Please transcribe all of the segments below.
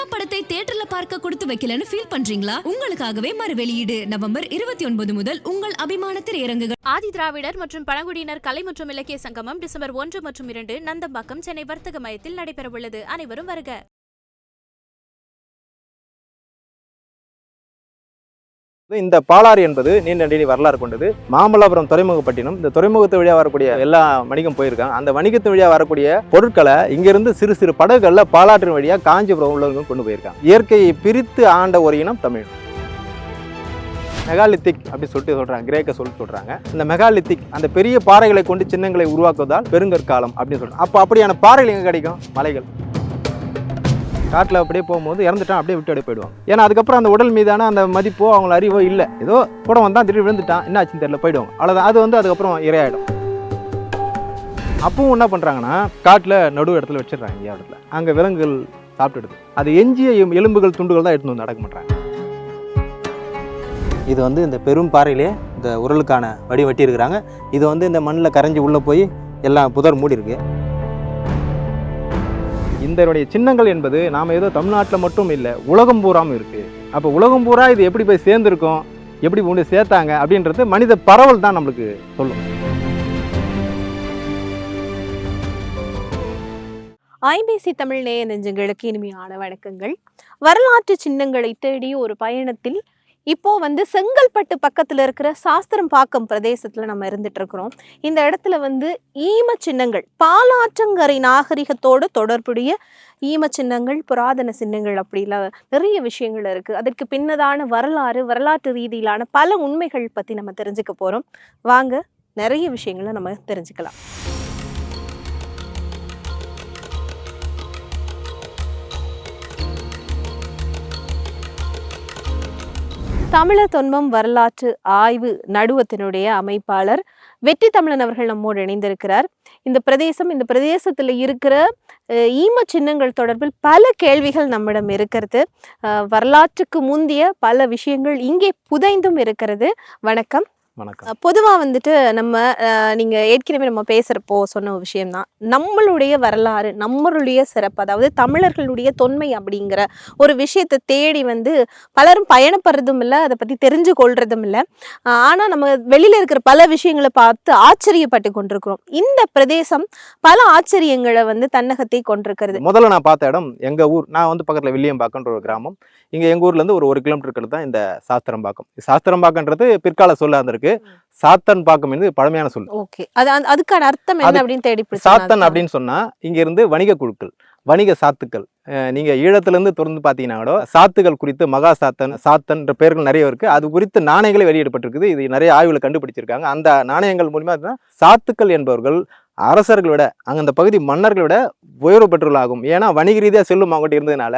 Mega படத்தை தியேட்டர்ல பார்க்க கொடுத்து வைக்கலன்னு ஃபீல் பண்றீங்களா? உங்களுக்காகவே மறு வெளியீடு நவம்பர் இருபத்தி ஒன்பது முதல் உங்கள் அபிமான திரையரங்குகள் ஆதி திராவிடர் மற்றும் பழங்குடியினர் கலை மற்றும் இலக்கிய சங்கமம் டிசம்பர் ஒன்று மற்றும் இரண்டு நந்தம்பாக்கம் சென்னை வர்த்தக மையத்தில் நடைபெறவுள்ளது. அனைவரும் வருக. இந்த பாலாறு என்பது நீண்ட நெடிய வரலாறு கொண்டது. மாமல்லபுரம் துறைமுகப்பட்டினம் இந்த துறைமுகத்து வழியாக வரக்கூடிய எல்லா வணிகம் போயிருக்காங்க. அந்த வணிகத்து வழியாக வரக்கூடிய பொருட்களை இங்கிருந்து சிறு சிறு படகுகளில் பாலாற்றின் வழியாக காஞ்சிபுரம் உள்ளவங்க கொண்டு போயிருக்காங்க. இயற்கையை பிரித்து ஆண்ட ஒரு இனம் தமிழ். மெகாலித்திக் அப்படின்னு சொல்லிட்டு சொல்கிறாங்க கிரேக்க சொல்லி சொல்கிறாங்க இந்த மெகாலித்திக் அந்த பெரிய பாறைகளை கொண்டு சின்னங்களை உருவாக்குவதால் பெருங்கற்காலம் அப்படின்னு சொல்கிறாங்க அப்போ அப்படியான பாறைகள் எங்கே கிடைக்கும்? மலைகள். காட்டில் அப்படியே போகும்போது இறந்துட்டான் அப்படியே விட்டு அப்படியே போயிடுவாங்க ஏன்னா அதுக்கப்புறம் அந்த உடல் மீதான அந்த மதிப்போ அவங்கள அறிவோ இல்லை. ஏதோ கூட வந்தால் திடீர் விழுந்துட்டான். என்ன ஆச்சுன்னு தெரியல போயிடுவாங்க. அவ்வளோதான் அது வந்து அதுக்கப்புறம் இரையாயிடும். அப்பவும் என்ன பண்ணுறாங்கன்னா காட்டில் நடு இடத்துல வச்சிடுறாங்க எங்கேயா இடத்துல. அங்கே விலங்குகள் சாப்பிட்டுடுது. அது எஞ்சிய எலும்புகள் துண்டுகள் தான் எடுத்துன்னு வந்து நடக்க மாட்டாங்க இது வந்து இந்த பெரும் பாறையிலே இந்த உரலுக்கான வடி வெட்டியிருக்கிறாங்க. இது வந்து இந்த மண்ணில் கரைஞ்சி உள்ளே போய் எல்லாம் புதர் மூடி இருக்குது இதனுடைய சின்னங்கள் என்பது நாம் ஏதோ தமிழ்நாட்டில் மட்டும் இல்லை உலகம் பூராவும் இருக்குது அப்போ உலகம் பூரா இது எப்படி போய் சேர்ந்துருக்கும்? எப்படி கொண்டு சேர்த்தாங்க? அப்படின்றது மனித பரவல் தான் நம்மளுக்கு சொல்லும். ஐபிசி தமிழ் நேய நெஞ்சங்களுக்கு இனிமையான வணக்கங்கள். வரலாற்று சின்னங்களை தேடி ஒரு பயணத்தில் இப்போ வந்து செங்கல்பட்டு பக்கத்துல இருக்கிற சாஸ்திரம் பாக்கம் பிரதேசத்துல நம்ம இருந்துட்டு இருக்கிறோம். இந்த இடத்துல வந்து ஈம சின்னங்கள் பாலாற்றங்கரை நாகரிகத்தோடு தொடர்புடைய ஈம சின்னங்கள் புராதன சின்னங்கள் அப்படிலாம் நிறைய விஷயங்கள் இருக்கு. அதற்கு பின்னதான வரலாறு வரலாற்று ரீதியிலான பல உண்மைகள் பத்தி நம்ம தெரிஞ்சுக்க போறோம். வாங்க நிறைய விஷயங்களை நம்ம தெரிஞ்சுக்கலாம். தமிழர் தொன்மம் வரலாற்று ஆய்வு நடுவத்தினுடைய அமைப்பாளர் வெற்றி தமிழன் அவர்கள் நம்மோடு இணைந்திருக்கிறார். இந்த பிரதேசம் இந்த பிரதேசத்தில் இருக்கிற ஈம சின்னங்கள் தொடர்பில் பல கேள்விகள் நம்மிடம் இருக்கிறது. வரலாற்றுக்கு முந்திய பல விஷயங்கள் இங்கே புதைந்தும் இருக்கிறது. வணக்கம். வணக்கம். பொதுவாக வந்துட்டு நம்ம அஹ், நீங்க ஏற்கனவே நம்ம பேசுறப்போ சொன்ன ஒரு விஷயம்தான் நம்மளுடைய வரலாறு நம்மளுடைய சிறப்பு அதாவது தமிழர்களுடைய தொன்மை அப்படிங்கிற ஒரு விஷயத்தை தேடி வந்து பலரும் பயணப்படுறதும் இல்லை அதை பத்தி தெரிஞ்சு கொள்றதும் இல்லை. அஹ், ஆனா நம்ம வெளியில இருக்கிற பல விஷயங்களை பார்த்து ஆச்சரியப்பட்டு கொண்டிருக்கிறோம். இந்த பிரதேசம் பல ஆச்சரியங்களை வந்து தன்னகத்தை கொண்டிருக்கிறது. முதல்ல நான் பார்த்த இடம் எங்கள் ஊர் நான் வந்து பக்கத்தில் வில்லியம்பாக்கன்ற ஒரு கிராமம். இங்கே எங்கள் ஊர்லேருந்து ஒரு ஒரு கிலோமீட்டர் இருக்கிறது தான் இந்த சாஸ்திரம்பாக்கம். சாஸ்திரம்பாக்கன்றது பிற்கால சொல்ல இருந்திருக்கு சாத்தன் பாக்கம் என்பது பழமையான சொல். ஓகே. அது அந்த- அதுக்கான அர்த்தம் என்ன அப்படின்னு தேடி சாத்தன் அப்படின்னு சொன்னா இங்க இருந்து வணிக குழுக்கள் வணிக சாத்துக்கள். நீங்க ஈழத்துல இருந்து தொடர்ந்து பாத்தீங்கன்னா கூட சாத்துகள் குறித்து மகா சாத்தன் சாத்தன்ற பெயர்கள் நிறைய இருக்கு. அது குறித்து நாணயங்களே வெளியிடப்பட்டிருக்குது. இது நிறைய ஆய்வுல கண்டுபிடிச்சிருக்காங்க. அந்த நாணயங்கள் மூலியமா தான் சாத்துக்கள் என்பவர்கள் அரசர்களை விட அங்க அந்த பகுதி மன்னர்களை விட உயர்வு பெற்றுள்ளாகும் ஏன்னா வணிக ரீதியா செல்லும் அவங்ககிட்ட இருந்ததுனால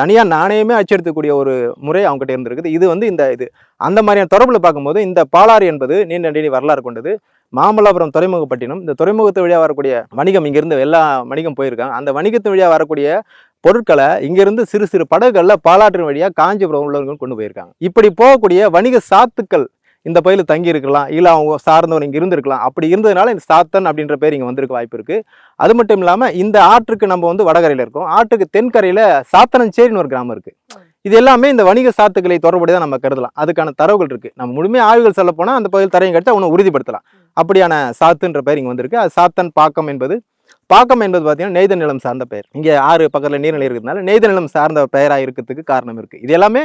தனியாக நாணயமே அச்சடிக்கக்கூடிய ஒரு முறை அவங்ககிட்ட இருந்திருக்குது. இது வந்து இந்த இது அந்த மாதிரியான தொடர்பில் பார்க்கும்போது இந்த பாலாறு என்பது நீண்ட வரலாறு கொண்டது. மாமல்லபுரம் துறைமுகப்பட்டினம் இந்த துறைமுகத்து வழியாக வரக்கூடிய வணிகம் இங்கிருந்து எல்லா வணிகம் போயிருக்காங்க. அந்த வணிகத்து வழியாக வரக்கூடிய பொருட்களை இங்கிருந்து சிறு சிறு படகுகளில் பாலாற்றின் வழியாக காஞ்சிபுரம் உள்ளவர்கள் கொண்டு போயிருக்காங்க. இப்படி போகக்கூடிய வணிக சாத்துக்கள் இந்த பகுதியில் தங்கி இருக்கலாம் இல்லை அவங்க சார்ந்தவன் இங்கே இருந்திருக்கலாம். அப்படி இருந்ததுனால இந்த சாத்தன் அப்படின்ற பேர் இங்கே வந்திருக்க வாய்ப்பு இருக்குது அது மட்டும் இல்லாமல் இந்த ஆற்றுக்கு நம்ம வந்து வடகரையில் இருக்கோம். ஆற்றுக்கு தென்கரையில் சாத்தனஞ்சேரின்னு ஒரு கிராமம் இருக்குது இது எல்லாமே இந்த வணிக சாத்துக்களை தொடர்புடைய நம்ம கருதலாம். அதுக்கான தரவுகள் இருக்கு. நம்ம முழுமையாக ஆய்வுகள் சொல்ல போனால் அந்த பகுதியில் தரையும் கட்ட உன்னை உறுதிப்படுத்தலாம். அப்படியான சாத்துன்ற பெயர் இங்கே வந்திருக்கு. அது சாத்தன் பாக்கம் என்பது பாக்கம் என்பது பார்த்தீங்கன்னா நெய்த நிலம் சார்ந்த பெயர். இங்கே ஆறு பக்கத்தில் நீர்நிலை இருக்கிறதுனால நெய்த நிலம் சார்ந்த பெயராக இருக்கிறதுக்கு காரணம் இருக்குது இது எல்லாமே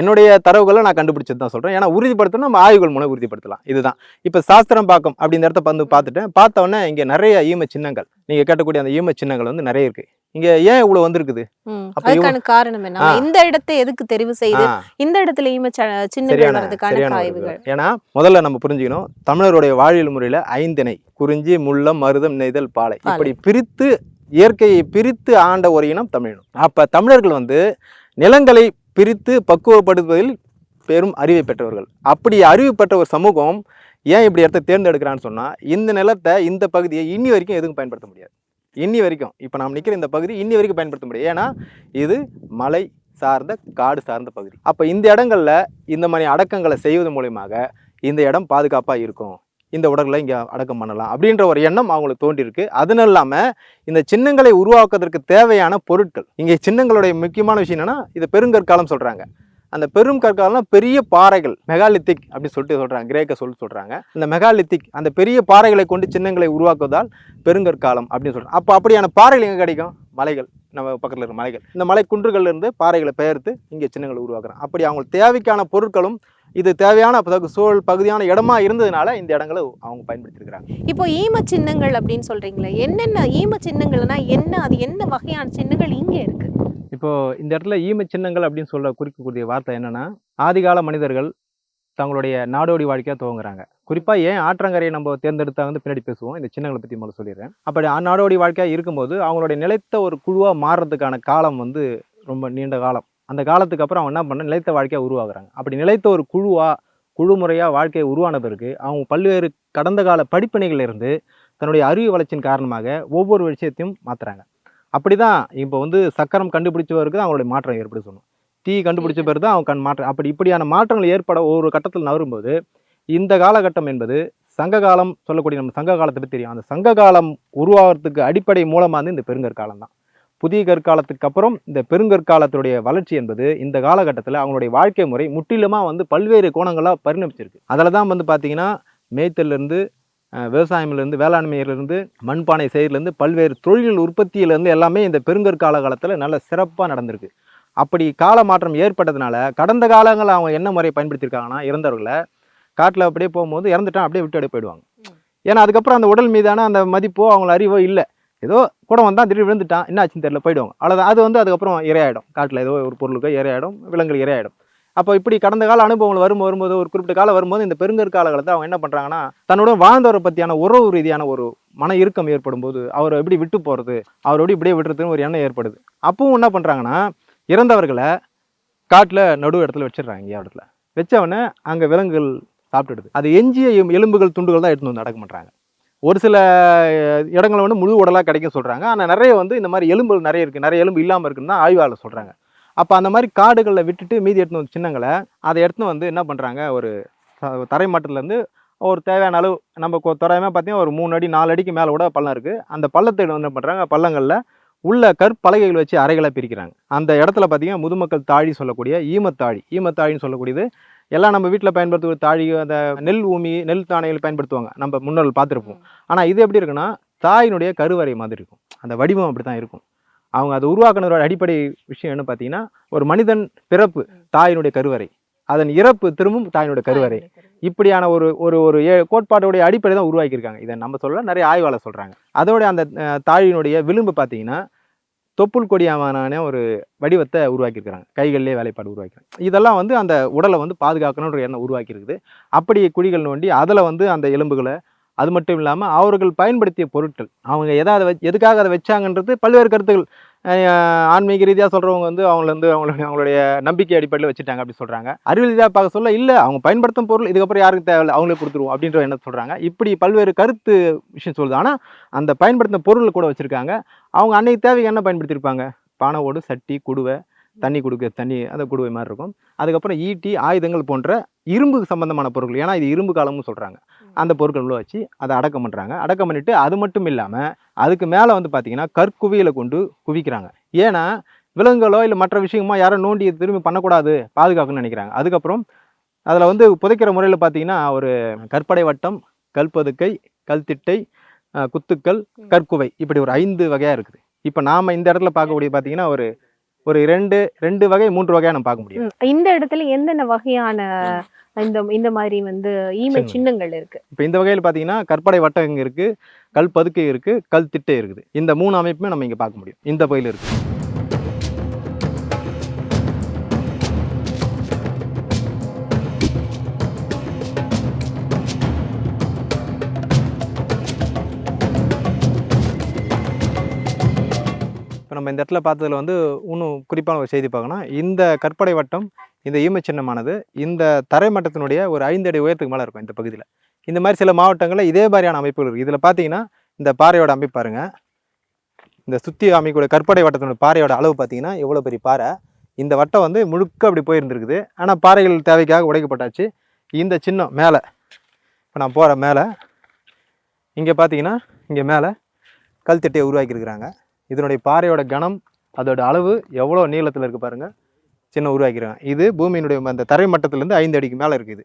என்னுடைய தரவுகளை நான் கண்டுபிடிச்சது தான் சொல்கிறேன் ஏன்னா உறுதிப்படுத்தணும் நம்ம ஆய்வுகள் மூலம் உறுதிப்படுத்தலாம். இதுதான். இப்போ சாஸ்திரம் பாக்கம் அப்படிங்கிற இடத்த வந்து பார்த்துட்டேன் பார்த்தோன்னே இங்கே நிறைய ஈம சின்னங்கள் நீங்கள் கேட்டக்கூடிய அந்த ஈம சின்னங்கள் வந்து நிறைய இருக்குது இங்க ஏன் இவ்வளவு வந்திருக்குது அதுக்கான காரணம் என்ன. இந்த இடத்தை எதுக்கு தெரிவு செய்து. இந்த இடத்துலயுமே ச- சின்னங்கள் சரியான வர்றதுக்கான சரியான ஒரு ஆய்வுகள் இது. ஏன்னா முதல்ல நம்ம புரிஞ்சுக்கணும் தமிழருடைய வாழ்வியல் முறையில ஐந்திணை குறிஞ்சி முல்லம் மருதம் நெய்தல் பாலை. இப்படி பிரித்து இயற்கையை பிரித்து ஆண்ட ஒரு இனம் தமிழினம் அப்ப தமிழர்கள் வந்து நிலங்களை பிரித்து பக்குவப்படுத்துவதில் பெரும் அறிவை பெற்றவர்கள் அப்படி அறிவு பெற்ற ஒரு சமூகம் ஏன் இப்படி இடத்த தேர்ந்தெடுக்கிறான்னு சொன்னா இந்த நிலத்தை இந்த பகுதியை இன்னி வரைக்கும் எதுவும் பயன்படுத்த முடியாது இன்னி வரைக்கும் இப்போ நாம் நிற்கிற இந்த பகுதி இன்னி வரைக்கும் பயன்படுத்த முடியும். ஏன்னா இது மலை சார்ந்த காடு சார்ந்த பகுதி. அப்போ இந்த இடங்களில் இந்த மாதிரி அடக்கங்களை செய்வது மூலியமாக இந்த இடம் பாதுகாப்பாக இருக்கும். இந்த உடல்களை இங்கே அடக்கம் பண்ணலாம் அப்படின்ற ஒரு எண்ணம் அவங்களுக்கு தோன்றியிருக்கு. அதுன்னு இல்லாமல் இந்த சின்னங்களை உருவாக்குவதற்கு தேவையான பொருட்கள். இங்கே சின்னங்களுடைய முக்கியமான விஷயம் என்னென்னா இது பெருங்கற்காலம் சொல்கிறாங்க அந்த பெரும் கற்காலம்னா பெரிய பாறைகள் மெகாலித்திக் அப்படின்னு சொல்லிட்டு சொல்கிறாங்க கிரேக்க சொல்லி சொல்கிறாங்க இந்த மெகாலித்திக் அந்த பெரிய பாறைகளை கொண்டு சின்னங்களை உருவாக்குவதால் பெருங்கற்காலம் அப்படின்னு சொல்கிறாங்க அப்போ அப்படியான பாறைகள் எங்கே கிடைக்கும்? மலைகள். நம்ம பக்கத்தில் இருக்கிற மலைகள். இந்த மலை குன்றுகள்ல இருந்து பாறைகளை பெயர்த்து இங்கே சின்னங்களை உருவாக்குறாங்க. அப்படி அவங்களுக்கு தேவைக்கான பொருட்களும் இது தேவையான சூழல் பகுதியான இடமா இருந்ததுனால இந்த இடங்களை அவங்க பயன்படுத்தியிருக்கிறாங்க. இப்போ ஈம சின்னங்கள் அப்படின்னு சொல்றீங்களே என்னென்ன ஈம சின்னங்கள்னா என்ன அது என்ன வகையான சின்னங்கள் இங்கே இருக்கு? இப்போ இந்த இடத்துல ஈம சின்னங்கள் அப்படின்னு சொல்ல குறிக்கக்கூடிய வார்த்தை என்னன்னா ஆதிகால மனிதர்கள் தங்களுடைய நாடோடி வாழ்க்கையாக துவங்குறாங்க. குறிப்பாக ஏன் ஆற்றங்கரையை நம்ம தேர்ந்தெடுத்தா வந்து பின்னாடி பேசுவோம்? இந்த சின்னங்களை பற்றி முதல்ல சொல்லிடுறேன். அப்படி ஆ- நாடோடி வாழ்க்கையாக இருக்கும்போது அவங்களுடைய நிலைத்த ஒரு குழுவாக மாறுறதுக்கான காலம் வந்து ரொம்ப நீண்ட காலம். அந்த காலத்துக்கு அப்புறம் அவங்க என்ன பண்ண நிலைத்த வாழ்க்கையாக உருவாகுறாங்க. அப்படி நிலைத்த ஒரு குழுவாக குழு முறையாக வாழ்க்கையை உருவான பிறகு அவங்க பல்வேறு கடந்த கால படிப்பினைகள்ல இருந்து தன்னுடைய அறிவு வளர்ச்சியின் காரணமாக ஒவ்வொரு விஷயத்தையும் மாற்றுறாங்க அப்படி தான் இப்போ வந்து சக்கரம் கண்டுபிடிச்சவருக்கு தான் அவங்களுடைய மாற்றம் ஏற்பட சொன்னோம் டீ கண்டுபிடிச்ச பிறகு தான் அவங்க கண் மாற்றம் அப்படி இப்படியான மாற்றங்கள் ஏற்பட ஒவ்வொரு கட்டத்தில் நகரும்போது இந்த காலகட்டம் என்பது சங்க காலம் சொல்லக்கூடிய நம்ம சங்க காலத்தை பற்றி தெரியும். அந்த சங்க காலம் உருவாகிறதுக்கு அடிப்படை மூலமாக வந்து இந்த பெருங்கற்காலம் தான் புதிய கற்காலத்துக்கு அப்புறம் இந்த பெருங்கற்காலத்துடைய வளர்ச்சி என்பது இந்த காலகட்டத்தில் அவங்களுடைய வாழ்க்கை முறை முற்றிலுமாக வந்து பல்வேறு கோணங்களாக பரிணமிச்சிருக்கு. அதில் தான் வந்து பார்த்தீங்கன்னா மேய்த்தல்லேருந்து விவசாயம்லேருந்து வேளாண்மையிலேருந்து மண்பானை செய்கிறதுலேருந்து பல்வேறு தொழில்கள் உற்பத்தியிலேருந்து எல்லாமே இந்த பெருங்கற்கால காலத்தில் நல்ல சிறப்பாக நடந்திருக்கு. அப்படி கால மாற்றம் ஏற்பட்டதுனால கடந்த காலங்களில் அவங்க என்ன முறையை பயன்படுத்தியிருக்காங்கன்னா இறந்தவர்களை காட்டில் அப்படியே போகும்போது இறந்துட்டான் அப்படியே விட்டு அப்படியே போயிடுவாங்க. ஏன்னா அதுக்கப்புறம் அந்த உடல் மீதான அந்த மதிப்போ அவங்கள அறிவோ இல்லை. ஏதோ கூட வந்தால் திடீர் விழுந்துட்டான் என்ன ஆச்சுன்னு தெரியல போயிடுவாங்க. அவ்வளோதான் அது வந்து அதுக்கப்புறம் இரையாயிடும். காட்டில் ஏதோ ஒரு பொருளுக்கோ இரையாயிடும் விலங்குகள் இரையாயிடும். அப்போ இப்படி கடந்த கால அனுபவங்கள் வரும் வரும்போது ஒரு குறிப்பிட்ட காலம் வரும்போது இந்த பெருங்கற்கால காலத்தை அவங்க என்ன பண்ணுறாங்கன்னா தன்னோட வாழ்ந்தவரை பற்றியான உறவு ரீதியான ஒரு மன இறுக்கம் ஏற்படும் போது அவரை எப்படி விட்டு போகிறது அவரை எப்படி இப்படியே விட்டுறதுன்னு ஒரு எண்ணம் ஏற்படுது. அப்பவும் என்ன பண்ணுறாங்கன்னா இறந்தவர்களை காட்டில் நடு இடத்துல வச்சிடுறாங்க எங்கேயா இடத்துல. வச்சவொடனே அங்கே விலங்குகள் சாப்பிட்டுடுது. அது எஞ்சிய எலும்புகள் துண்டுகள் தான் எடுத்துன்னு வந்து நடக்க பண்ணுறாங்க ஒரு சில அஹ், வந்து முழு உடலாக கிடைக்கும் சொல்கிறாங்க ஆனால் நிறைய வந்து இந்த மாதிரி எலும்புகள் நிறைய இருக்குது நிறைய எலும்பு இல்லாமல் இருக்குன்னு தான் ஆய்வாளர் சொல்கிறாங்க அப்போ அந்த மாதிரி காடுகளில் விட்டுட்டு மீதி எடுத்துன்னு வந்து சின்னங்களை அதை எடுத்துன்னு வந்து என்ன பண்ணுறாங்க ஒரு தரை மட்டத்துலேருந்து ஒரு தேவையான அளவு நம்ம கொ- பார்த்தீங்கன்னா ஒரு மூணு அடி நாலு அடிக்கு மேலே கூட பள்ளம் இருக்குது அந்த பள்ளத்தை வந்து என்ன பண்ணுறாங்க பள்ளங்களில் உள்ள கற்பலகைகள் வச்சு அறைகளை பிரிக்கிறாங்க. அந்த இடத்துல பார்த்தீங்கன்னா முதுமக்கள் தாழி சொல்லக்கூடிய ஈமத்தாழி ஈமத்தாழின்னு சொல்லக்கூடியது எல்லாம் நம்ம வீட்டில் பயன்படுத்தக்கூடிய தாழி அந்த நெல் ஊமி நெல் தானைகள் பயன்படுத்துவாங்க. நம்ம முன்னோர்கள் பார்த்துருப்போம். ஆனால் இது எப்படி இருக்குன்னா தாயினுடைய கருவறை மாதிரி இருக்கும். அந்த வடிவம் அப்படி தான் இருக்கும். அவங்க அதை உருவாக்குனதோட அடிப்படை விஷயம் என்ன பார்த்தீங்கன்னா ஒரு மனிதன் பிறப்பு தாயினுடைய கருவறை. அதன் இறப்பு திரும்பும் தாயினுடைய கருவறை. இப்படியான ஒரு ஒரு ஒரு ஏ- கோட்பாடுடைய அடிப்படை தான் உருவாக்கியிருக்காங்க. இதை நம்ம சொல்லலாம் நிறைய ஆய்வாளர் சொல்கிறாங்க அதோட அந்த அஹ், தாழியினுடைய விளிம்பு பார்த்தீங்கன்னா தொப்புள் கொடியாமான ஒரு வடிவத்தை உருவாக்கியிருக்கிறாங்க. கைகளிலே வேலைப்பாடு உருவாக்கிறாங்க இதெல்லாம் வந்து அந்த உடலை வந்து பாதுகாக்கணுன்ற எண்ணம் உருவாக்கியிருக்குது. அப்படி குழிகள் நோண்டி அதில் வந்து அந்த எலும்புகளை அது மட்டும் இல்லாமல் அவர்கள் பயன்படுத்திய பொருட்கள். அவங்க எதாவது வச் எதுக்காக அதை வச்சாங்கன்றது பல்வேறு கருத்துக்கள் ஆன்மீக ரீதியாக சொல்கிறவங்க வந்து அவங்கள வந்து அவங்களுடைய அவங்களுடைய நம்பிக்கை அடிப்படையில் வச்சுட்டாங்க அப்படி சொல்கிறாங்க அறிவியல் ரீதியாக பார்க்க சொல்ல இல்லை அவங்க பயன்படுத்தும் பொருள் இதுக்கப்புறம் யாருக்கு தேவையில்லை அவங்களே கொடுத்துருவோம் அப்படின்ற என்ன சொல்கிறாங்க இப்படி பல்வேறு கருத்து விஷயம் சொல்லுது. ஆனால் அந்த பயன்படுத்தின பொருள் கூட வச்சுருக்காங்க. அவங்க அன்னைக்கு தேவைக்கு என்ன பயன்படுத்தியிருப்பாங்க பானை ஓடு சட்டி குடுவை தண்ணி கொடுக்க தண்ணி அந்த குடுவை மாதிரி இருக்கும். அதுக்கப்புறம் ஈட்டி ஆயுதங்கள் போன்ற இரும்பு சம்பந்தமான பொருட்கள். ஏன்னா இது இரும்பு காலம்னு சொல்கிறாங்க அந்த பொருட்கள் உள்ள வச்சு அதை அடக்கம் பண்ணுறாங்க அடக்கம் பண்ணிட்டு அது மட்டும் இல்லாமல் அதுக்கு மேலே வந்து பார்த்தீங்கன்னா கற்குவியலை கொண்டு குவிக்கிறாங்க. ஏன்னா விலங்குகளோ இல்லை மற்ற விஷயமோ யாரும் நோண்டி திரும்பி பண்ணக்கூடாது பாதுகாக்கணும்னு நினைக்கிறாங்க. அதுக்கப்புறம் அதில் வந்து புதைக்கிற முறையில் பார்த்தீங்கன்னா ஒரு கற்படை வட்டம் கல்பதுக்கை கல்திட்டை குத்துக்கள் கற்குவை இப்படி ஒரு ஐந்து வகையாக இருக்குது. இப்போ நாம் இந்த இடத்துல பார்க்கக்கூடியது பார்த்தீங்கன்னா ஒரு ஒரு ரெண்டு ரெண்டு வகை மூன்று வகையாக நம்ம பார்க்க முடியும். இந்த இடத்துல எந்தெந்த வகையான இந்த இந்த மாதிரி வந்து ஈம. சின்னங்கள் இருக்கு. இப்போ இந்த வகையில் பார்த்தீங்கன்னா கற்படை வட்டம் இங்கே இருக்குது கல் பதுக்கை இருக்குது கல் திட்டை இருக்குது. இந்த மூணு அமைப்புமே நம்ம இங்கே பார்க்க முடியும். இந்த பகுதியில் இருக்குது இப்போ நம்ம இந்த இடத்துல பார்த்ததுல வந்து இன்னும் குறிப்பான ஒரு செய்தி பார்க்கணும் இந்த கற்படை வட்டம் இந்த ஈமச் சின்னமானது இந்த தரை மட்டத்தினுடைய ஒரு ஐந்து அடி உயரத்துக்கு மேலே இருக்கும் இந்த பகுதியில். இந்த மாதிரி சில மாவட்டங்களில் இதே மாதிரியான அமைப்புகள் இருக்குது இதில் பார்த்தீங்கன்னா இந்த பாறையோட அமைப்பாருங்க இந்த சுற்றி அமைக்கக்கூடிய கற்படை வட்டத்தினுடைய பாறையோட அளவு பார்த்தீங்கன்னா எவ்வளோ பெரிய பாறை? இந்த வட்டம் வந்து முழுக்க அப்படி போயிருந்துருக்குது. ஆனால் பாறைகள் தேவைக்காக உடைக்கப்பட்டாச்சு. இந்த சின்னம் மேலே. இப்போ நான் போகிற மேலே இங்கே பார்த்தீங்கன்னா இங்கே மேலே கல் திட்டையை உருவாக்கியிருக்கிறாங்க. இதனுடைய பாறையோட கனம் அதோட அளவு எவ்வளோ நீளத்தில் இருக்குது பாருங்கள் சின்ன உருவாக்கியிருக்காங்க இது பூமியினுடைய அந்த தரை மட்டத்திலேருந்து ஐந்து அடிக்கு மேலே இருக்குது.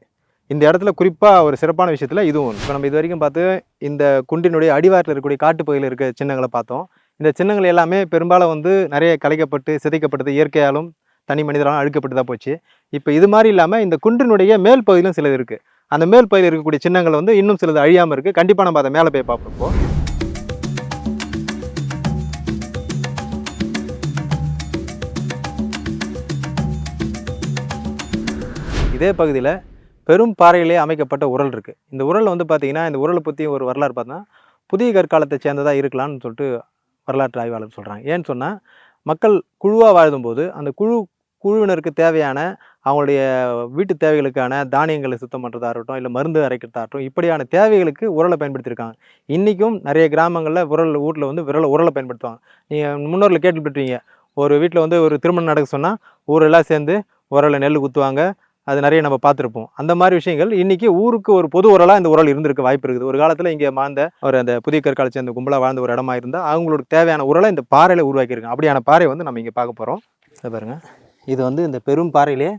இந்த இடத்துல குறிப்பாக ஒரு சிறப்பான விஷயத்தில் இதுவும் இப்போ நம்ம இது வரைக்கும் பார்த்து இந்த குண்டினுடைய அடிவாரத்தில் இருக்கக்கூடிய காட்டுப்பகுதியில் இருக்க சின்னங்களை பார்த்தோம். இந்த சின்னங்கள் எல்லாமே பெரும்பாலும் வந்து நிறைய கலைக்கப்பட்டு சிதைக்கப்பட்டது இயற்கையாலும் தனி மனிதராலும் அழுக்கப்பட்டு தான் போச்சு. இப்போ இது மாதிரி இல்லாமல் இந்த குன்றினுடைய மேல் பகுதியிலும் சிலது இருக்குது அந்த மேல் பகுதியில் இருக்கக்கூடிய சின்னங்கள் வந்து இன்னும் சிலது அழியாமல் இருக்குது கண்டிப்பாக நம்ம அதை மேலே போய் பார்ப்போம். இதே பகுதியில் பெரும் பாறையிலே அமைக்கப்பட்ட உரல் இருக்குது இந்த உரல் வந்து பார்த்திங்கன்னா இந்த உரலை பற்றி ஒரு வரலாறு பார்த்தா புதிய கற்காலத்தை சேர்ந்ததாக இருக்கலாம்னு சொல்லிட்டு வரலாற்று ஆய்வாளர் சொல்கிறாங்க ஏன்னு சொன்னால் மக்கள் குழுவாக வாழும்போது அந்த குழு குழுவினருக்கு தேவையான அவங்களுடைய வீட்டு தேவைகளுக்கான தானியங்களை சுத்தம் பண்ணுறதா இருக்கட்டும் இல்லை மருந்து அரைக்கிறதா இருக்கட்டும் இப்படியான தேவைகளுக்கு உரலை பயன்படுத்தியிருக்காங்க. இன்றைக்கும் நிறைய கிராமங்களில் உரல் ஊரில் வந்து விரல உரலை பயன்படுத்துவாங்க. நீங்கள் முன்னோரில் கேட்டுப்பட்டுருவீங்க ஒரு வீட்டில் வந்து ஒரு திருமணம் நடக்க சொன்னால் ஊரெல்லாம் சேர்ந்து உரலை நெல் குத்துவாங்க அது நிறைய நம்ம பார்த்துருப்போம். அந்த மாதிரி விஷயங்கள் இன்னைக்கு ஊருக்கு ஒரு பொது உரலாக இந்த உரல் இருந்திருக்க வாய்ப்பு இருக்குது. ஒரு காலத்தில் இங்கே மாந்த ஒரு அந்த புதிய கற்கால சேர்ந்த கும்பலாக வாழ்ந்த ஒரு இடமா இருந்தால் அவங்களுக்கு தேவையான உரலை இந்த பாறையில் உருவாக்கியிருக்காங்க. அப்படியான பாறை வந்து நம்ம இங்கே பார்க்க போகிறோம் இதை பாருங்க. இது வந்து இந்த பெரும் பாறையிலே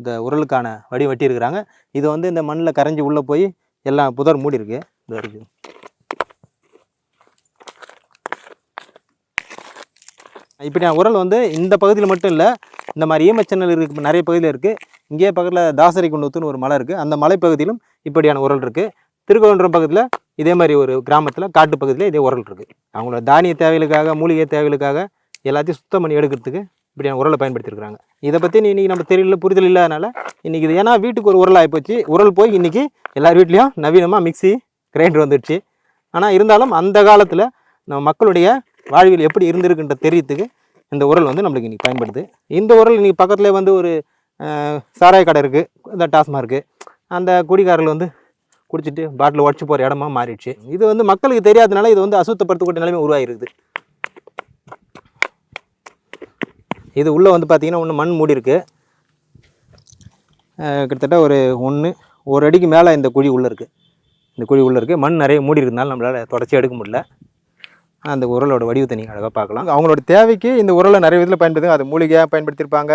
இந்த உரலுக்கான வடி வெட்டியிருக்கிறாங்க. இது வந்து இந்த மண்ணில் கரைஞ்சி உள்ளே போய் எல்லாம் புதர் மூடி இருக்கு இப்போ நான் இப்படியான உரல் வந்து இந்த பகுதியில் மட்டும் இல்லை இந்த மாதிரி ஈமச்சன்னல் இருக்கு நிறைய பகுதியில் இருக்குது இங்கேயே பக்கத்தில் தாசரி குண்டத்துன்னு ஒரு மலை இருக்குது அந்த மலைப்பகுதியிலும் இப்படியான உரல் இருக்குது திருக்கோன்றம் பக்கத்தில் இதே மாதிரி ஒரு கிராமத்தில் காட்டு பகுதியில் இதே உரல் இருக்குது அவங்களோட தானிய தேவைகளுக்காக மூலிகை தேவைகளுக்காக எல்லாத்தையும் சுத்தம் பண்ணி எடுக்கிறதுக்கு இப்படியான உரலை பயன்படுத்தியிருக்கிறாங்க இதை பற்றி இன்றைக்கி நம்ம தெரியல புரிதல் இல்லாதனால இன்றைக்கி இது ஏன்னா வீட்டுக்கு ஒரு உரல் ஆகிப்போச்சு உரல் போய் இன்றைக்கி எல்லார் வீட்லேயும் நவீனமாக மிக்ஸி கிரைண்டர் வந்துடுச்சு ஆனால் இருந்தாலும் அந்த காலத்தில் நம்ம மக்களுடைய வாழ்வில் எப்படி இருந்திருக்குன்ற தெரியறதுக்கு இந்த உரல் வந்து நம்மளுக்கு இன்றைக்கி பயன்படுது. இந்த உரல் இன்றைக்கி பக்கத்தில் வந்து ஒரு சாராய கடை இருக்குது இந்த டாஸ்மார்க்கு அந்த குடிகாரில் வந்து குடிச்சிட்டு பாட்டில் உடச்சி போகிற இடமா மாறிடுச்சு. இது வந்து மக்களுக்கு தெரியாதனால இது வந்து அசுத்தப்படுத்தக்கூடிய நிலைமை உருவாகிருக்குது. இது உள்ளே வந்து பார்த்திங்கன்னா ஒன்று மண் மூடி இருக்குது கிட்டத்தட்ட ஒரு ஒன்று ஒரு அடிக்கு மேலே இந்த குழி உள்ளே இருக்குது இந்த குழி உள்ளே இருக்குது மண் நிறைய மூடி இருக்கிறதுனால நம்மளால் தொடச்சி எடுக்க முடியல. அந்த உரலோட வடிவத்தை நீங்கள் அழகாக பார்க்கலாம். அவங்களோட தேவைக்கு இந்த உரலை நிறைய விதத்தில் பயன்படுத்துங்க அது மூலிகையாக பயன்படுத்தியிருப்பாங்க.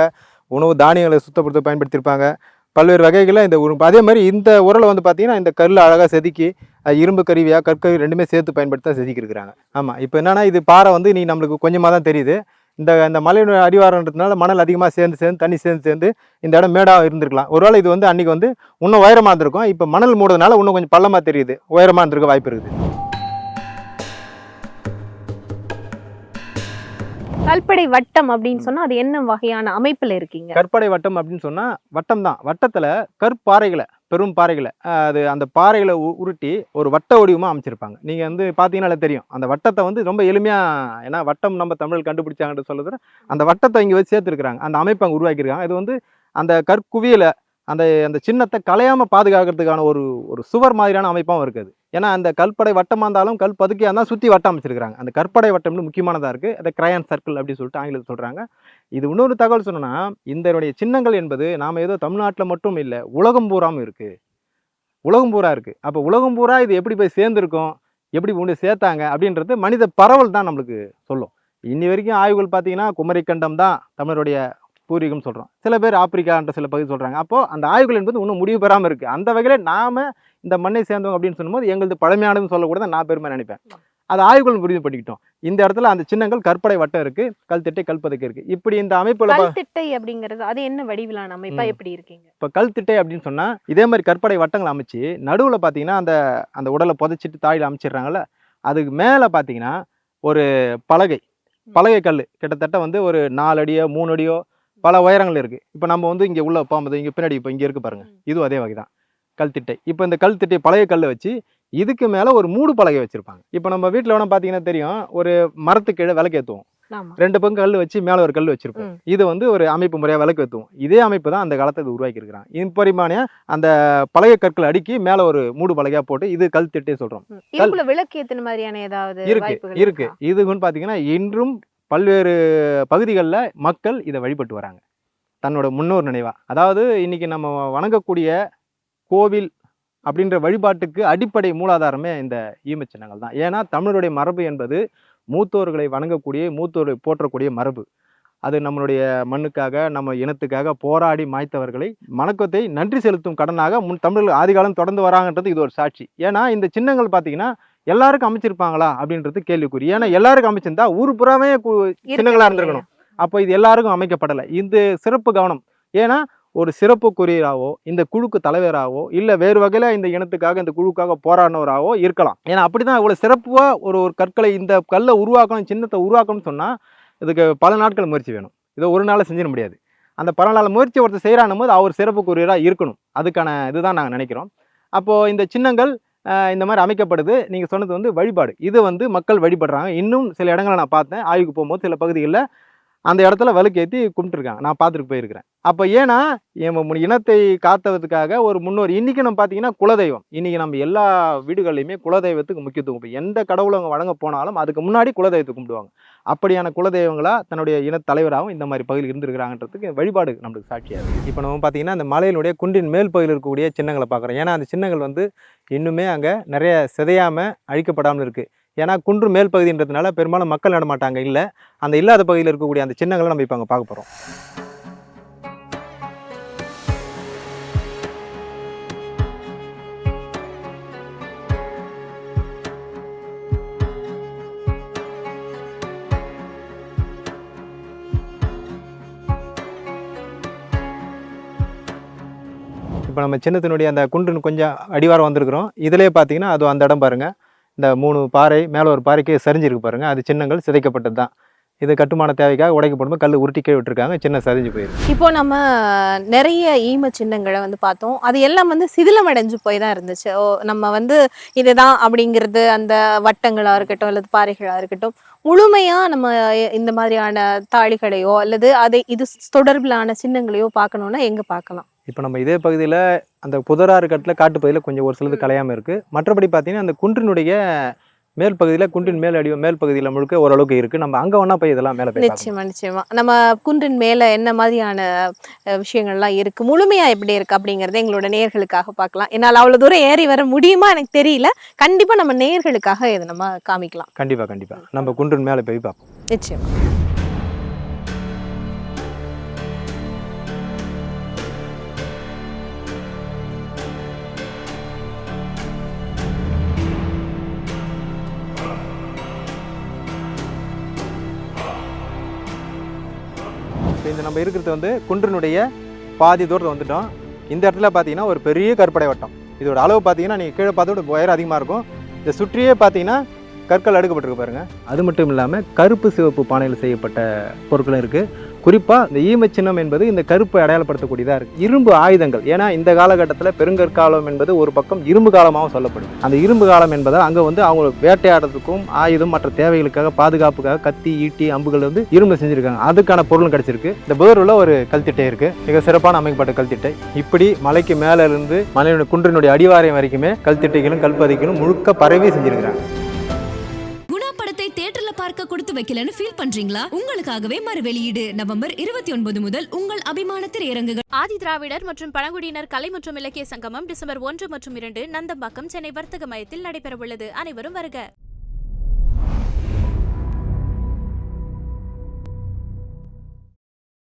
உணவு தானியங்களை சுத்தப்படுத்த பயன்படுத்தியிருப்பாங்க. பல்வேறு வகைகளில் இந்த அதே மாதிரி இந்த உரலை வந்து பார்த்தீங்கன்னா இந்த கல் அழகாக செதுக்கி இரும்பு கருவியாக கற்கருவி ரெண்டுமே சேர்த்து பயன்படுத்தி தான் செதுக்கியிருக்கிறாங்க. ஆமாம் இப்போ என்னன்னா இது பாறை வந்து நீ நம்மளுக்கு கொஞ்சமாக தான் தெரியுது. இந்த இந்த மலையினுடைய அடிவாரன்றதுனால மணல் அதிகமாக சேர்ந்து சேர்ந்து தண்ணி சேர்ந்து சேர்ந்து இந்த இடம் மேடாக இருந்திருக்கலாம். ஒருவேளை இது வந்து அன்றைக்கி வந்து இன்னும் உயரமாக இருந்திருக்கும். இப்போ மணல் மூடுறதுனால இன்னும் கொஞ்சம் பள்ளமாக தெரியுது. உயரமாக இருந்திருக்க வாய்ப்பு இருக்குது. கல்படை வட்டம் அப்படின்னு சொன்னா அது என்ன வகையான அமைப்புல இருக்கீங்க? கற்படை வட்டம் அப்படின்னு சொன்னால் வட்டம் தான். வட்டத்தில் கற்பாறைகளை பெரும் பாறைகளை அது அந்த பாறைகளை உ- உருட்டி ஒரு வட்ட வடிவமாக அமைச்சிருப்பாங்க. நீங்கள் வந்து பார்த்தீங்கன்னாலே தெரியும். அந்த வட்டத்தை வந்து ரொம்ப எளிமையாக ஏன்னா வட்டம் நம்ம தமிழ் கண்டுபிடிச்சாங்கன்னு சொல்லுறது அந்த வட்டத்தை இங்கே வச்சு சேர்த்துருக்குறாங்க. அந்த அமைப்பை அங்கே உருவாக்கியிருக்காங்க. இது வந்து அந்த கற்குவியலை அந்த அந்த சின்னத்தை கலையாமல் பாதுகாக்கிறதுக்கான ஒரு ஒரு சுவர் மாதிரியான அமைப்பாகவும் இருக்குது ஏன்னா அந்த கல்படை வட்டமாக இருந்தாலும் கல் பதுக்கியாக இருந்தால் சுற்றி வட்டம் அமைச்சிருக்காங்க அந்த கற்படை வட்டம்னு முக்கியமானதாக இருக்குது அந்த கிரையான் சர்க்கிள் அப்படின்னு சொல்லிட்டு ஆங்கிலத்தில் சொல்கிறாங்க இது இன்னொரு தகவல் சொன்னோன்னா இதனுடைய சின்னங்கள் என்பது நாம் ஏதோ தமிழ்நாட்டில் மட்டும் இல்லை உலகம் பூராவும் இருக்குது உலகம் பூரா இருக்குது அப்போ உலகம் பூரா இது எப்படி போய் சேர்ந்துருக்கும்? எப்படி கொண்டு சேர்த்தாங்க? அப்படின்றது மனித பரவல் தான் நம்மளுக்கு சொல்லும். இன்னி வரைக்கும் ஆய்வுகள் பார்த்தீங்கன்னா குமரிக்கண்டம் தான் தமிழருடைய பூர்வீகம் சொல்கிறோம் சில பேர் ஆப்பிரிக்கான்ற சில பகுதி சொல்கிறாங்க அப்போது அந்த ஆய்வுகள் என்பது இன்னும் முடிவு பெறாமல் இருக்குது அந்த வகையில் நாம் இந்த மண்ணை சேர்ந்தவங்க அப்படின்னு சொல்லும்போது எங்களது பழமையானதுன்னு சொல்லக்கூட தான் நான் பெருமை நினைப்பேன். அது ஆய்வுகள் முடிவு பண்ணிக்கிட்டோம் இந்த இடத்துல அந்த சின்னங்கள் கற்படை வட்டம் இருக்குது கல்திட்டை கல்பதுக்கு இருக்குது இப்படி இந்த அமைப்புல கல்திட்டை அப்படிங்கிறது அது என்ன வடிவிலான அமைப்பா. எப்படி இருக்கீங்க? இப்போ கல் திட்டை அப்படின்னு சொன்னால் இதே மாதிரி கற்படை வட்டங்கள் அமைச்சு நடுவில் பார்த்தீங்கன்னா அந்த அந்த உடலை புதைச்சிட்டு தாழில் அமைச்சிடுறாங்கல்ல அதுக்கு மேலே பார்த்தீங்கன்னா ஒரு பலகை. பலகை கல் கிட்டத்தட்ட வந்து ஒரு நாலு அடியோ மூணு அடியோ பல உயரங்கள் இருக்குது இப்போ நம்ம வந்து இங்கே உள்ள போகும்போது இங்கே பின்னாடி இப்போ இங்கே இருக்கு பாருங்க. இதுவும் அதே வகை தான் கல் திட்டை இப்போ இந்த கல் திட்டை பழைய கல்லை வச்சு இதுக்கு மேலே ஒரு மூடு பலகை வச்சுருப்பாங்க. இப்போ நம்ம வீட்டில் வேணால் பார்த்தீங்கன்னா தெரியும். ஒரு மரத்துக்கு கீழே விளக்கேற்றுவோம் ரெண்டு பக்கம் கல் வச்சு மேலே ஒரு கல் வச்சிருப்போம். இது வந்து ஒரு அமைப்பு முறையாக விளக்கு ஏற்றுவோம் இதே அமைப்பு தான் அந்த காலத்தை இது உருவாக்கி இருக்கிறாங்க. இப்பரிமாணிய அந்த பழைய கற்கள் அடுக்கி மேலே ஒரு மூடு பலகையா போட்டு இது கல் திட்டே சொல்கிறோம் ம். இதுக்குள்ள விளக்கு ஏத்தின மாதிரியான ஏதாவது இருக்கு. இருக்கு? இருக்கா? இதுன்னு பார்த்தீங்கன்னா இன்றும் பல்வேறு பகுதிகளில் மக்கள் இதை வழிபட்டு வராங்க. தன்னோட முன்னோர் நினைவாக அதாவது இன்றைக்கி நம்ம வணங்கக்கூடிய கோவில் அப்படின்ற வழிபாட்டுக்கு அடிப்படை மூலாதாரமே இந்த ஈமச்சின்னங்கள் தான். ஏன்னா தமிழருடைய மரபு என்பது மூத்தோர்களை வணங்கக்கூடிய மூத்தோர்களை போற்றக்கூடிய மரபு. அது நம்மளுடைய மண்ணுக்காக நம்ம இனத்துக்காக போராடி மாய்த்தவர்களை வணக்கத்தை நன்றி செலுத்தும் கடனாக முன் தமிழர்கள் ஆதிகாலம் தொடர்ந்து வராங்கன்றது இது ஒரு சாட்சி. ஏன்னா இந்த சின்னங்கள் பார்த்திங்கன்னா எல்லாருக்கும் அமைச்சிருப்பாங்களா அப்படின்றது கேள்விக்குறி. ஏன்னா எல்லாருக்கும் அமைச்சிருந்தா ஊர் புறாவே சின்னங்களா இருந்திருக்கணும். அப்போ இது எல்லாருக்கும் அமைக்கப்படலை. இந்த சிறப்பு கவனம். ஏன்னா ஒரு சிறப்பு குறியீராவோ இந்த குழுக்கு தலைவராகவோ இல்லை வேறு வகையில் இந்த இனத்துக்காக இந்த குழுக்காக போராடினவராகவோ இருக்கலாம். ஏன்னா அப்படி தான் இவ்வளோ சிறப்பாக ஒரு ஒரு கற்களை இந்த கல்லை உருவாக்கணும் சின்னத்தை உருவாக்கணும்னு சொன்னால் இதுக்கு பல நாட்கள் முயற்சி வேணும். இதை ஒரு நாளில் செஞ்சிட முடியாது. அந்த பல நாள் முயற்சி ஒருத்தர் செய்கிறானும் போது அவர் சிறப்பு குறியீராக இருக்கணும். அதுக்கான இதுதான் நாங்கள் நினைக்கிறோம். அப்போது இந்த சின்னங்கள் இந்த மாதிரி அமைக்கப்படுது. நீங்கள் சொன்னது வந்து வழிபாடு. இது வந்து மக்கள் வழிபடுறாங்க. இன்னும் சில இடங்களை நான் பார்த்தேன். ஆய்வுக்கு போகும்போது சில பகுதிகளில் அந்த இடத்துல வலுக்கேற்றி கும்பிட்டுருக்காங்க. நான் பார்த்துட்டு போயிருக்கிறேன். அப்போ ஏன்னா என் இனத்தை காத்ததுக்காக ஒரு முன்னோர் இன்றைக்கி நம்ம பார்த்தீங்கன்னா குலதெய்வம். இன்றைக்கி நம்ம எல்லா வீடுகள்லையுமே குலதெய்வத்துக்கு முக்கியத்துவம் இப்போ எந்த கடவுளை அவங்க வழங்க போனாலும் அதுக்கு முன்னாடி குலதெய்வத்தை கும்பிடுவாங்க. அப்படியான குலதெய்வங்களாக தன்னுடைய இனத்தலைவராகவும் இந்த மாதிரி பகுதியில் இருந்திருக்கிறாங்கன்றதுக்கு வழிபாடு நம்மளுக்கு சாட்சியாக இருக்குது இப்போ நம்ம பார்த்தீங்கன்னா அந்த மலையினுடைய குன்றின் மேல் பகுதியில் இருக்கக்கூடிய சின்னங்களை பார்க்குறோம். ஏன்னா அந்த சின்னங்கள் வந்து இன்னுமே அங்கே நிறைய சிதையாமல் அழிக்கப்படாமல் இருக்குது ஏன்னா குன்று மேல் பகுதின்றதுனால பெரும்பாலும் மக்கள் நடமாட்டாங்க இல்லை அந்த இல்லாத பகுதியில் இருக்கக்கூடிய அந்த சின்னங்களை நம்ம இப்போ அங்கே பார்க்க போகிறோம் இப்போ நம்ம சின்னத்தினுடைய அந்த குன்றுன்னு கொஞ்சம் அடிவாரம் வந்திருக்கிறோம். இதிலே பார்த்தீங்கன்னா அது அந்த இடம் பாருங்கள் இந்த மூணு பாறை மேலே ஒரு பாறைக்கு சரிஞ்சிருக்கு பாருங்கள் அது சின்னங்கள் சிதைக்கப்பட்டது தான். இது கட்டுமான தேவைக்காக உடைக்கப்படும்போது கல் உருட்டி கீழே விட்டுருக்காங்க. சின்ன சரிஞ்சு போயிருக்கு. இப்போ நம்ம நிறைய ஈம சின்னங்களை வந்து பார்த்தோம். அது எல்லாம் வந்து சிதிலமடைஞ்சு போய் தான் இருந்துச்சு. ஓ நம்ம வந்து இதுதான் அப்படிங்கிறது அந்த வட்டங்களாக இருக்கட்டும் அல்லது பாறைகளாக இருக்கட்டும் முழுமையாக நம்ம இந்த மாதிரியான தாளிகளையோ அல்லது அதை இது தொடர்பிலான சின்னங்களையோ பார்க்கணுன்னா எங்கே பார்க்கலாம்? இப்போ நம்ம இதே பகுதியில் அந்த புதராறு கட்டில் காட்டு பகுதியில் கொஞ்சம் ஒரு சிலது கலையாமல் இருக்குது மற்றபடி பார்த்தீங்கன்னா அந்த குன்றினுடைய மேல் பகுதியில் குன்றின் மேல் அடி மேல் பகுதியில் முழுக்க ஓரளவுக்கு இருக்குது நம்ம அங்கே வேணா போய் இதெல்லாம் மேலே. நிச்சயமா நிச்சயமா. நம்ம குன்றின் மேல என்ன மாதிரியான விஷயங்கள்லாம் இருக்கு? முழுமையா எப்படி இருக்கு அப்படிங்கறத எங்களோட நேயர்களுக்காக பார்க்கலாம் என்னால் அவ்வளவு தூரம் ஏறி வர முடியுமா எனக்கு தெரியல. கண்டிப்பா நம்ம நேயர்களுக்காக இதை நம்ம காமிக்கலாம். கண்டிப்பாக கண்டிப்பாக நம்ம குன்றின் மேலே போய் பார்ப்போம் நிச்சயமா. இந்த நம்ம இருக்கிறது வந்து குன்றினுடைய பாதி தூரத்தில் வந்துட்டோம். இந்த இடத்துல பார்த்தீங்கன்னா ஒரு பெரிய கற்படை வட்டம். இதோட அளவு பார்த்தீங்கன்னா நீங்கள் கீழே பார்த்தோட உயரம் அதிகமாக இருக்கும். இதை சுற்றியே பார்த்தீங்கன்னா கற்கள் அடுக்கப்பட்டிருக்கு பாருங்கள் அது மட்டும் இல்லாமல் கருப்பு சிவப்பு பானையில் செய்யப்பட்ட பொருட்களும் இருக்குது குறிப்பாக இந்த ஈம சின்னம் என்பது இந்த கருப்பை அடையாளப்படுத்தக்கூடியதாக இருக்குது இரும்பு ஆயுதங்கள். ஏன்னா இந்த காலகட்டத்தில் பெருங்கற்காலம் என்பது ஒரு பக்கம் இரும்பு காலமாகவும் சொல்லப்படுது. அந்த இரும்பு காலம் என்பதால் அங்கே வந்து அவங்க வேட்டையாடுறதுக்கும் ஆயுதம் மற்ற தேவைகளுக்காக பாதுகாப்புக்காக கத்தி ஈட்டி அம்புகள் வந்து இரும்பு செஞ்சுருக்காங்க. அதுக்கான பொருளும் கிடச்சிருக்கு. இந்த பேரூரில் ஒரு கல்திட்டை இருக்குது மிக சிறப்பான அமைக்கப்பட்ட கல்திட்டை. இப்படி மலைக்கு மேலே இருந்து மலையினுடைய குன்றினுடைய அடிவாரம் வரைக்குமே கல்திட்டைகளும் கல்பதைகளும் முழுக்க பரவி செஞ்சிருக்கிறாங்க. கொடுத்து வைக்கலன்னு ஃபீல் பண்றீங்களா? உங்களுக்காகவே மறு வெளியீடு. நவம்பர் இருபத்தி ஒன்பது முதல் உங்கள் அபிமான திரையரங்குகள் ஆதி திராவிடர் மற்றும் பழங்குடியினர் கலை மற்றும் இலக்கிய சங்கமம் டிசம்பர் ஒன்று மற்றும் இரண்டு நந்தம்பாக்கம் சென்னை வர்த்தக மையத்தில் நடைபெறவுள்ளது. அனைவரும் வருக.